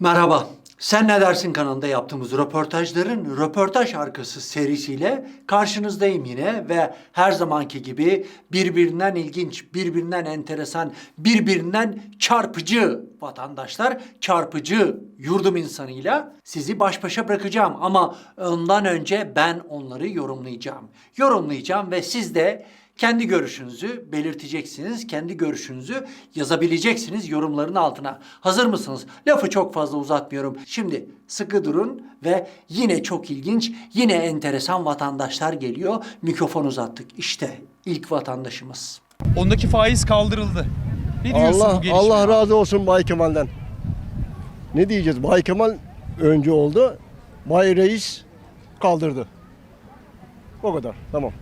Merhaba. Sen ne dersin kanalında yaptığımız röportajların röportaj arkası serisiyle karşınızdayım yine ve her zamanki gibi birbirinden ilginç, birbirinden enteresan, birbirinden çarpıcı vatandaşlar, çarpıcı yurdum insanıyla sizi baş başa bırakacağım ama ondan önce ben onları yorumlayacağım. Yorumlayacağım ve siz de kendi görüşünüzü belirteceksiniz. Kendi görüşünüzü yazabileceksiniz yorumların altına. Hazır mısınız? Lafı çok fazla uzatmıyorum. Şimdi sıkı durun ve yine çok ilginç, yine enteresan vatandaşlar geliyor. Mikrofon uzattık. İşte ilk vatandaşımız. Ondaki faiz kaldırıldı. Ne diyorsun bu Allah gelişmeye? Allah razı olsun Bay Kemal'den. Ne diyeceğiz? Bay Kemal önce oldu. Bay Reis kaldırdı. O kadar. Tamam.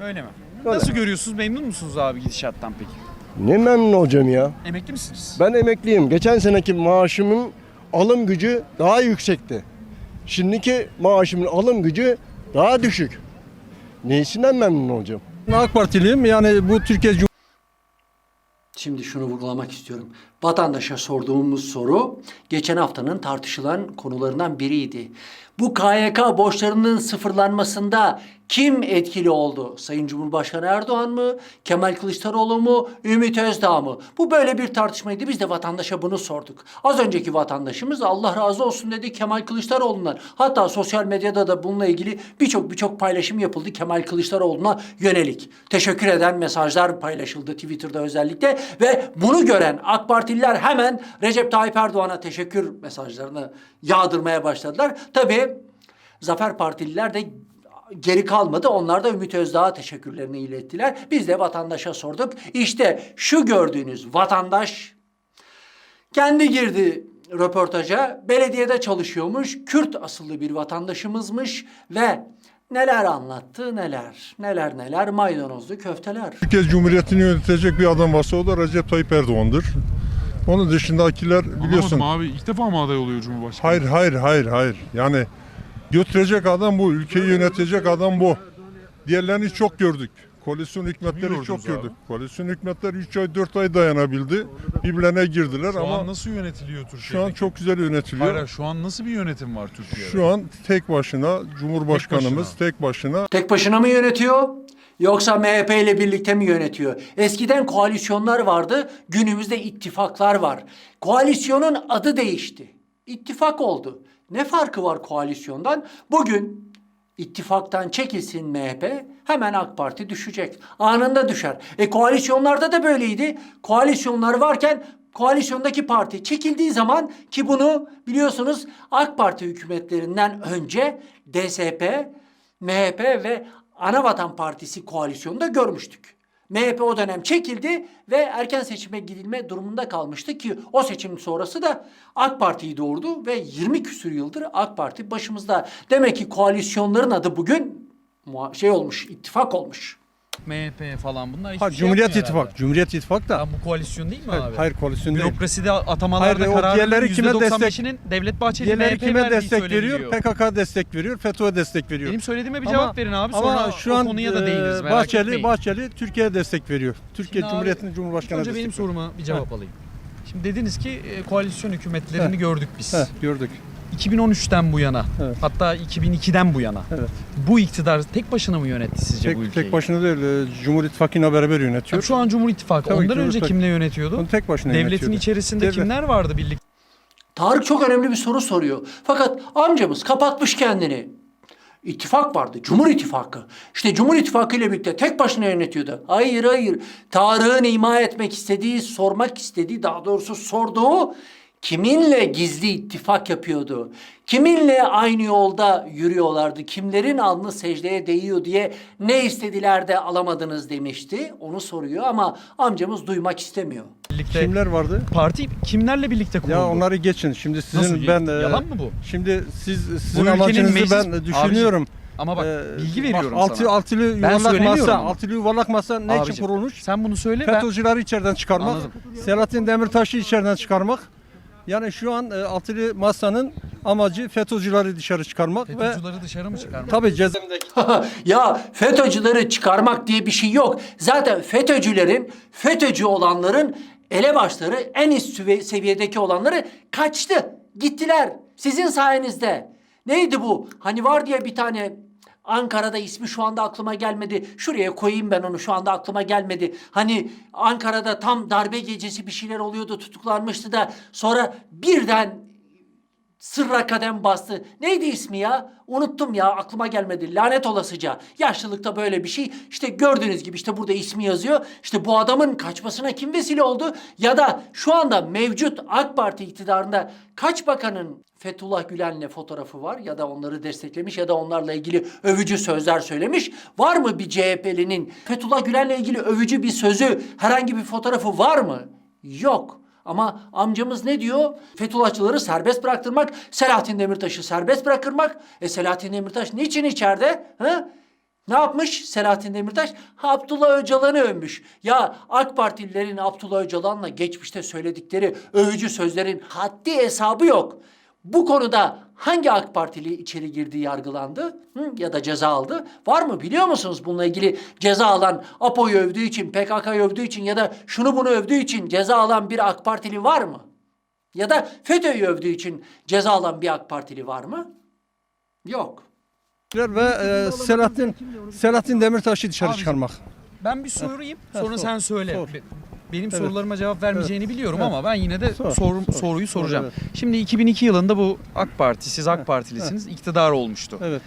Öyle mi? Öyle. Nasıl görüyorsunuz? Memnun musunuz abi gidişattan peki? Ne memnun olacağım ya. Emekli misiniz? Ben emekliyim. Geçen seneki maaşımın alım gücü daha yüksekti. Şimdiki maaşımın alım gücü daha düşük. Neyisinden memnun olacağım? AK Partiliyim. Yani bu Türkiye Şimdi şunu vurgulamak istiyorum. Vatandaşa sorduğumuz soru geçen haftanın tartışılan konularından biriydi. Bu KYK borçlarının sıfırlanmasında kim etkili oldu? Sayın Cumhurbaşkanı Erdoğan mı? Kemal Kılıçdaroğlu mu? Ümit Özdağ mı? Bu böyle bir tartışmaydı. Biz de vatandaşa bunu sorduk. Az önceki vatandaşımız Allah razı olsun dedi Kemal Kılıçdaroğlu'ndan. Hatta sosyal medyada da bununla ilgili birçok birçok paylaşım yapıldı Kemal Kılıçdaroğlu'na yönelik. Teşekkür eden mesajlar paylaşıldı Twitter'da özellikle ve bunu gören AK Partililer hemen Recep Tayyip Erdoğan'a teşekkür mesajlarını yağdırmaya başladılar. Tabii Zafer Partililer de geri kalmadı. Onlar da Ümit Özdağ'a teşekkürlerini ilettiler. Biz de vatandaşa sorduk. İşte şu gördüğünüz vatandaş kendi girdi röportaja. Belediyede çalışıyormuş. Kürt asıllı bir vatandaşımızmış ve neler anlattı neler. Neler neler maydanozlu köfteler. Türkiye Cumhuriyeti'ni yönetecek bir adam varsa o da Recep Tayyip Erdoğan'dır. Onun dışındakiler biliyorsun. Anlamadım abi ilk defa mı aday oluyor Cumhurbaşkanı? Hayır hayır hayır hayır. Yani götürecek adam bu, ülkeyi yönetecek adam bu. Diğerlerini çok gördük. Koalisyon hükümetleri çok abi? gördük. Koalisyon hükümetleri 3 ay 4 ay dayanabildi. Birbirlerine girdiler Şu ama an nasıl yönetiliyor Türkiye? şu an çok güzel yönetiliyor. Hayır, şu an nasıl bir yönetim var Türkiye'de? Şu an tek başına Cumhurbaşkanımız Tek tek başına Tek başına mı yönetiyor? Yoksa MHP ile birlikte mi yönetiyor? Eskiden koalisyonlar vardı, günümüzde ittifaklar var. Koalisyonun adı değişti. İttifak oldu. Ne farkı var koalisyondan? Bugün ittifaktan çekilsin MHP, hemen AK Parti düşecek. Anında düşer. E koalisyonlarda da böyleydi. Koalisyonlar varken koalisyondaki parti çekildiği zaman ki bunu biliyorsunuz AK Parti hükümetlerinden önce DSP, MHP ve Anavatan Partisi koalisyonunda görmüştük. MHP o dönem çekildi ve erken seçime gidilme durumunda kalmıştı ki o seçim sonrası da AK Parti'yi doğurdu ve 20 küsür yıldır AK Parti başımızda. Demek ki koalisyonların adı bugün şey olmuş, ittifak olmuş. MHP falan bunlar hiçbir ha, şey Cumhuriyet yapmıyor İttifak. herhalde. Cumhuriyet İttifak da Ya bu koalisyon değil mi hayır, abi? hayır koalisyon değil. Bürokraside atamalarda Hayır, o kararın diğerleri kime %95'inin Devlet Bahçeli Diğerleri MHP kime verdiği destek veriyor? PKK destek veriyor, FETÖ'ye destek veriyor. Benim söylediğime bir Ama- cevap verin abi sonra Ama şu o an konuya da e, değiniriz merak Bahçeli, etmeyin. Bahçeli Türkiye'ye destek veriyor. Türkiye Şimdi abi, Cumhuriyeti'nin Cumhurbaşkanı Önce destek benim veriyor. soruma bir cevap alayım. Şimdi dediniz ki e, koalisyon hükümetlerini gördük biz. Heh, gördük. 2013'ten bu yana Evet. hatta 2002'den bu yana Evet. bu iktidar tek başına mı yönetti sizce bu Tek, ülkeyi? tek başına değil, e, Cumhur İttifakı'yla beraber yönetiyor. Tabii şu an Cumhur İttifakı. Tabii, Ondan Cumhur önce İttifakı. kimle yönetiyordu? Onu tek başına Devletin yönetiyordu. içerisinde Devlet. kimler vardı birlikte? Tarık çok önemli bir soru soruyor. Fakat amcamız kapatmış kendini. İttifak vardı. Cumhur İttifakı. İşte Cumhur İttifakı ile birlikte tek başına yönetiyordu. Hayır hayır. Tarık'ın ima etmek istediği, sormak istediği, daha doğrusu sorduğu kiminle gizli ittifak yapıyordu? Kiminle aynı yolda yürüyorlardı? Kimlerin alnı secdeye değiyor diye ne istediler de alamadınız demişti. Onu soruyor ama amcamız duymak istemiyor. birlikte Kimler vardı? Parti kimlerle birlikte kuruldu? Ya onları geçin. Şimdi sizin Nasıl ben e, Yalan mı bu? Şimdi siz sizin ülkenin amacınızı meclis- ben düşünüyorum. Ama bak Ee, bilgi bak, veriyorum altı, sana. Altılı Ben yuvarlak söylemiyorum masa, altılı yuvarlak masa ne için Abicim, kurulmuş? Sen bunu söyle ben FETÖ'cüleri içeriden çıkarmak, Anladım. Selahattin Demirtaş'ı içeriden çıkarmak. Yani şu an e, altılı masanın amacı FETÖ'cüleri dışarı çıkarmak ve FETÖ'cüleri dışarı mı çıkarmak? tabii cezamdaki ya FETÖ'cüleri çıkarmak diye bir şey yok. Zaten FETÖ'cülerin, FETÖ'cü olanların elebaşları en üst süve- seviyedeki olanları kaçtı. Gittiler. Sizin sayenizde. Neydi bu? Hani var diye bir tane Ankara'da ismi şu anda aklıma gelmedi. Şuraya koyayım ben onu şu anda aklıma gelmedi. Hani Ankara'da tam darbe gecesi bir şeyler oluyordu tutuklanmıştı da sonra birden Sırra kadem bastı. Neydi ismi ya? Unuttum ya aklıma gelmedi. Lanet olasıca. Yaşlılıkta böyle bir şey. İşte gördüğünüz gibi işte burada ismi yazıyor. İşte bu adamın kaçmasına kim vesile oldu? Ya da şu anda mevcut AK Parti iktidarında kaç bakanın Fethullah Gülen'le fotoğrafı var ya da onları desteklemiş ya da onlarla ilgili övücü sözler söylemiş. Var mı bir CHP'linin Fethullah Gülen'le ilgili övücü bir sözü, herhangi bir fotoğrafı var mı? Yok. Ama amcamız ne diyor? Fethullahçıları serbest bıraktırmak, Selahattin Demirtaş'ı serbest bıraktırmak. E Selahattin Demirtaş niçin içeride? Ha? Ne yapmış Selahattin Demirtaş? Ha, Abdullah Öcalan'ı övmüş. Ya AK Partililerin Abdullah Öcalan'la geçmişte söyledikleri övücü sözlerin haddi hesabı yok. Bu konuda hangi AK Partili içeri girdi yargılandı Hı? ya da ceza aldı? Var mı biliyor musunuz bununla ilgili ceza alan APO'yu övdüğü için, PKK'yı övdüğü için ya da şunu bunu övdüğü için ceza alan bir AK Partili var mı? Ya da FETÖ'yü övdüğü için ceza alan bir AK Partili var mı? Yok. ve e, Selahattin Selahattin Demirtaş'ı dışarı Abi, çıkarmak. Ben bir sorayım Ha, sonra sor, sen söyle. sor. Be- Benim Evet. sorularıma cevap vermeyeceğini biliyorum Evet. ama ben yine de Sor, sorum, sor. soruyu Sor, soracağım. evet. Şimdi 2002 yılında bu AK Parti, siz AK Partilisiniz, iktidar olmuştu. Evet.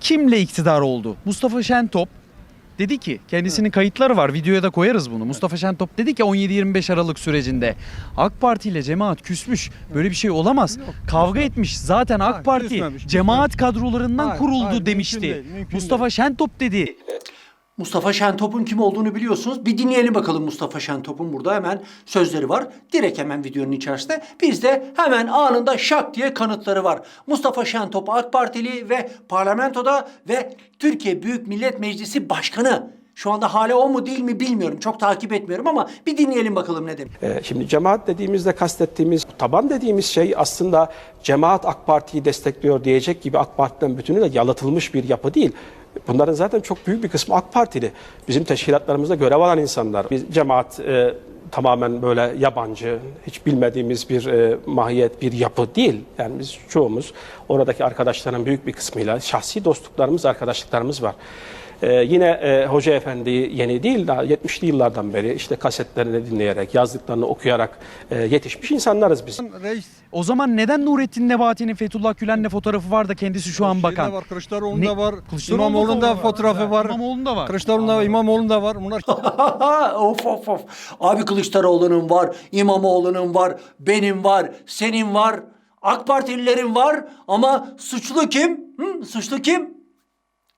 Kimle iktidar oldu? Mustafa Şentop dedi ki, kendisinin kayıtları var, videoya da koyarız bunu. Mustafa Şentop dedi ki 17-25 Aralık sürecinde AK Parti ile cemaat küsmüş. Böyle bir şey olamaz. Kavga etmiş. Zaten AK Parti küsmemiş, cemaat kadrolarından Hayır, kuruldu hayır, mümkün demişti. değil, mümkün Mustafa değil. Şentop dedi. Mustafa Şentop'un kim olduğunu biliyorsunuz. Bir dinleyelim bakalım Mustafa Şentop'un burada hemen sözleri var. Direkt hemen videonun içerisinde. Bizde hemen anında şak diye kanıtları var. Mustafa Şentop AK Partili ve parlamentoda ve Türkiye Büyük Millet Meclisi Başkanı. Şu anda hala o mu değil mi bilmiyorum. Çok takip etmiyorum ama bir dinleyelim bakalım ne demiş. Ee, Şimdi cemaat dediğimizde kastettiğimiz taban dediğimiz şey aslında cemaat AK Parti'yi destekliyor diyecek gibi AK Parti'den bütünüyle yalıtılmış bir yapı değil. Bunların zaten çok büyük bir kısmı AK Partili. Bizim teşkilatlarımızda görev alan insanlar. Biz cemaat e, tamamen böyle yabancı, hiç bilmediğimiz bir e, mahiyet, bir yapı değil. Yani biz çoğumuz oradaki arkadaşların büyük bir kısmıyla şahsi dostluklarımız, arkadaşlıklarımız var. Ee, yine e, Hoca Efendi yeni değil daha 70'li yıllardan beri işte kasetlerini dinleyerek, yazdıklarını okuyarak e, yetişmiş insanlarız biz. Reis O zaman neden Nurettin Nebati'nin Fethullah Gülen'le fotoğrafı var da kendisi şu an şeyde bakan? var, Kılıçdaroğlu'nda Ne? var, Kılıçdaroğlu'nda İmamoğlu'nda var. fotoğrafı var. İmamoğlu'nda var. Kılıçdaroğlu'nda var, İmamoğlu'nda var. Bunlar of of of. Abi Kılıçdaroğlu'nun var, İmamoğlu'nun var, benim var, senin var, AK Partililerin var ama suçlu kim? Hı? Suçlu kim?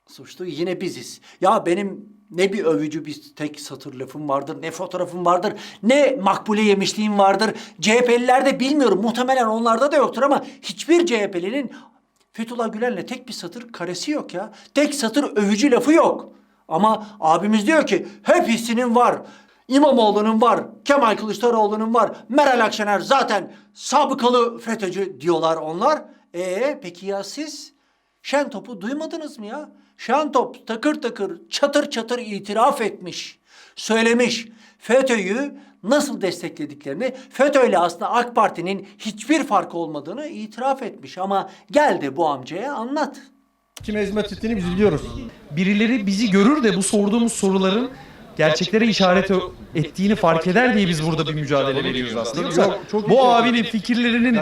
Suçlu yine biziz. Ya benim ne bir övücü bir tek satır lafım vardır, ne fotoğrafım vardır, ne makbule yemişliğim vardır. CHP'lilerde bilmiyorum, muhtemelen onlarda da yoktur ama hiçbir CHP'linin Fethullah Gülen'le tek bir satır karesi yok ya. Tek satır övücü lafı yok. Ama abimiz diyor ki hepsinin var. İmamoğlu'nun var, Kemal Kılıçdaroğlu'nun var, Meral Akşener zaten sabıkalı FETÖ'cü diyorlar onlar. E peki ya siz? Şentop'u duymadınız mı ya? Şentop takır takır çatır çatır itiraf etmiş. Söylemiş. FETÖ'yü nasıl desteklediklerini, FETÖ'yle aslında AK Parti'nin hiçbir farkı olmadığını itiraf etmiş. Ama gel de bu amcaya anlat. kime hizmet ettiğini biz biliyoruz. Birileri bizi görür de bu sorduğumuz soruların gerçeklere işaret ettiğini fark eder diye biz burada bir mücadele veriyoruz aslında. Yok, çok bu abinin fikirlerinin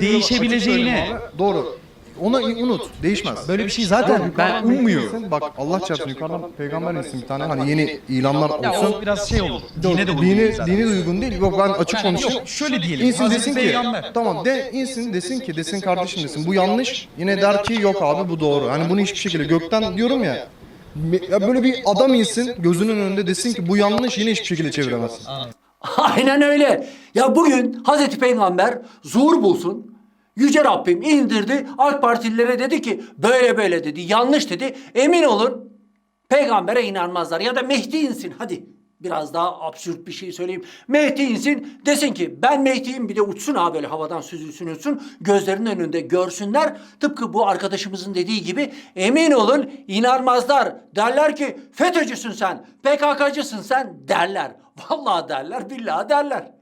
değişebileceğine. Doğru. Onu unut. Değişmez. böyle bir şey zaten ben ummuyorum. Bak Allah çarpsın yukarıdan peygamber insin bir tane hani yeni ilanlar Ya olsun. o biraz şey olur. Dine de uygun dini, değil zaten. dini de uygun değil. Yok ben açık konuşayım. Yok, şöyle diyelim. İnsin Hazreti desin ki Peygamber. tamam de insin desin ki desin kardeşim desin bu yanlış. Yine der ki yok abi bu doğru. Hani bunu hiçbir şekilde gökten diyorum ya. Ya böyle bir adam insin gözünün önünde desin ki bu yanlış yine hiçbir şekilde çeviremezsin. Aynen öyle. Ya bugün Hazreti Peygamber zuhur bulsun. Yüce Rabbim indirdi. AK Partililere dedi ki böyle böyle dedi. Yanlış dedi. Emin olun peygambere inanmazlar. Ya da Mehdi insin hadi. Biraz daha absürt bir şey söyleyeyim. Mehdi insin desin ki ben Mehdi'yim bir de uçsun ha böyle havadan süzülsün uçsun. Gözlerinin önünde görsünler. Tıpkı bu arkadaşımızın dediği gibi emin olun inanmazlar. Derler ki FETÖ'cüsün sen, PKK'cısın sen derler. Vallahi derler, billahi derler.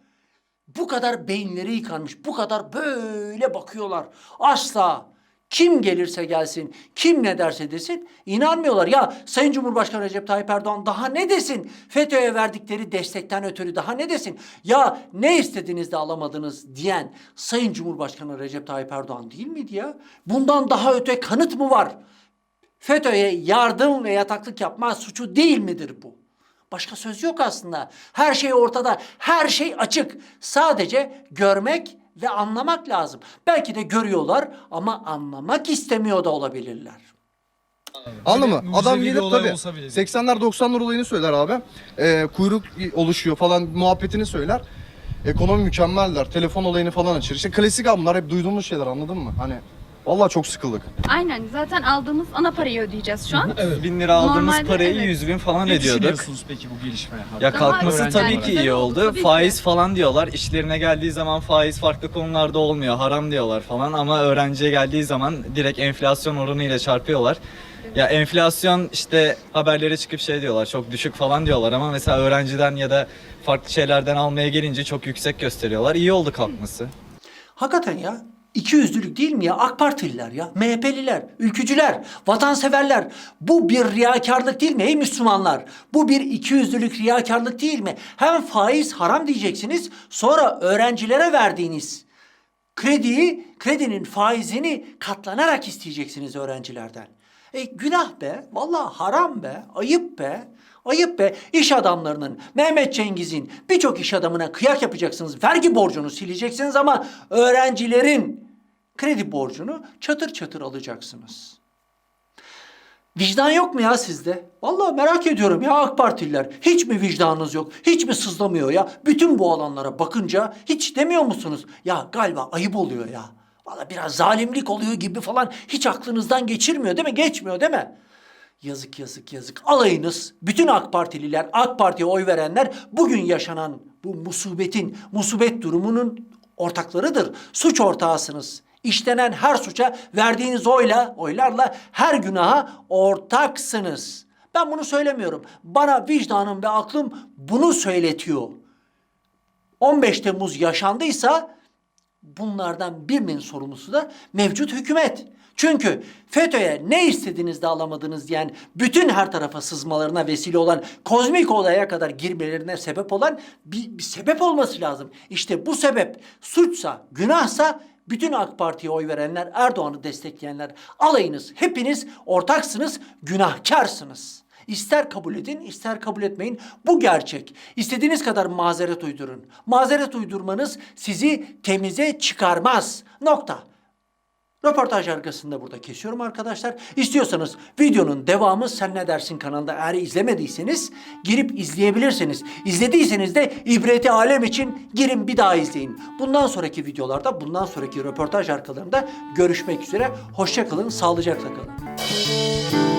Bu kadar beyinleri yıkanmış, bu kadar böyle bakıyorlar. Asla kim gelirse gelsin, kim ne derse desin inanmıyorlar. Ya Sayın Cumhurbaşkanı Recep Tayyip Erdoğan daha ne desin? FETÖ'ye verdikleri destekten ötürü daha ne desin? Ya ne istediniz de alamadınız diyen Sayın Cumhurbaşkanı Recep Tayyip Erdoğan değil miydi ya? Bundan daha öte kanıt mı var? FETÖ'ye yardım ve yataklık yapma suçu değil midir bu? Başka söz yok aslında. Her şey ortada, her şey açık. Sadece görmek ve anlamak lazım. Belki de görüyorlar ama anlamak istemiyor da olabilirler. Anladın mı? mucizevi Adam bir gelip olay tabii olsa bile. 80'ler 90'lar olayını söyler abi. Ee, kuyruk oluşuyor falan muhabbetini söyler. Ekonomi mükemmeller. Telefon olayını falan açır. İşte klasik abi bunlar hep duyduğumuz şeyler anladın mı? Hani vallahi çok sıkıldık. Aynen zaten aldığımız ana parayı ödeyeceğiz şu an. bin lira aldığımız Normalde parayı evet. 100 bin falan Ne ediyorduk. düşünüyorsunuz peki bu gelişmeye? Ya Daha kalkması tabii ki iyi oldu. Tabii ki. faiz falan diyorlar. İşlerine geldiği zaman faiz farklı konularda olmuyor. Haram diyorlar falan ama öğrenciye geldiği zaman direkt enflasyon oranıyla çarpıyorlar. Ya enflasyon işte haberlere çıkıp şey diyorlar çok düşük falan diyorlar ama mesela öğrenciden ya da farklı şeylerden almaya gelince çok yüksek gösteriyorlar. İyi oldu kalkması. Hakikaten ya. İki yüzlülük değil mi ya? AK Partililer ya, MHP'liler, ülkücüler, vatanseverler. Bu bir riyakarlık değil mi ey Müslümanlar? Bu bir iki yüzlülük riyakarlık değil mi? Hem faiz haram diyeceksiniz, sonra öğrencilere verdiğiniz krediyi, kredinin faizini katlanarak isteyeceksiniz öğrencilerden. E günah be, vallahi haram be, ayıp be. Ayıp be. İş adamlarının, Mehmet Cengiz'in birçok iş adamına kıyak yapacaksınız. Vergi borcunu sileceksiniz ama öğrencilerin kredi borcunu çatır çatır alacaksınız. Vicdan yok mu ya sizde? Vallahi merak ediyorum ya AK Partililer. Hiç mi vicdanınız yok? Hiç mi sızlamıyor ya? Bütün bu alanlara bakınca hiç demiyor musunuz? Ya galiba ayıp oluyor ya. Vallahi biraz zalimlik oluyor gibi falan hiç aklınızdan geçirmiyor değil mi? Geçmiyor değil mi? Yazık yazık yazık. Alayınız, bütün AK Partililer, AK Parti'ye oy verenler bugün yaşanan bu musibetin, musibet durumunun ortaklarıdır. Suç ortağısınız. İşlenen her suça verdiğiniz oyla, oylarla her günaha ortaksınız. Ben bunu söylemiyorum. Bana vicdanım ve aklım bunu söyletiyor. 15 Temmuz yaşandıysa bunlardan birinin sorumlusu da mevcut hükümet. Çünkü FETÖ'ye ne istediğinizde alamadınız diyen bütün her tarafa sızmalarına vesile olan kozmik olaya kadar girmelerine sebep olan bir, bir sebep olması lazım. İşte bu sebep suçsa, günahsa bütün AK Parti'ye oy verenler, Erdoğan'ı destekleyenler alayınız. Hepiniz ortaksınız, günahkarsınız. İster kabul edin, ister kabul etmeyin. Bu gerçek. İstediğiniz kadar mazeret uydurun. Mazeret uydurmanız sizi temize çıkarmaz. Nokta. Röportaj arkasında burada kesiyorum arkadaşlar. İstiyorsanız videonun devamı Sen Ne Dersin kanalında eğer izlemediyseniz girip izleyebilirsiniz. İzlediyseniz de ibreti alem için girin bir daha izleyin. Bundan sonraki videolarda, bundan sonraki röportaj arkalarında görüşmek üzere. Hoşça kalın, sağlıcakla kalın.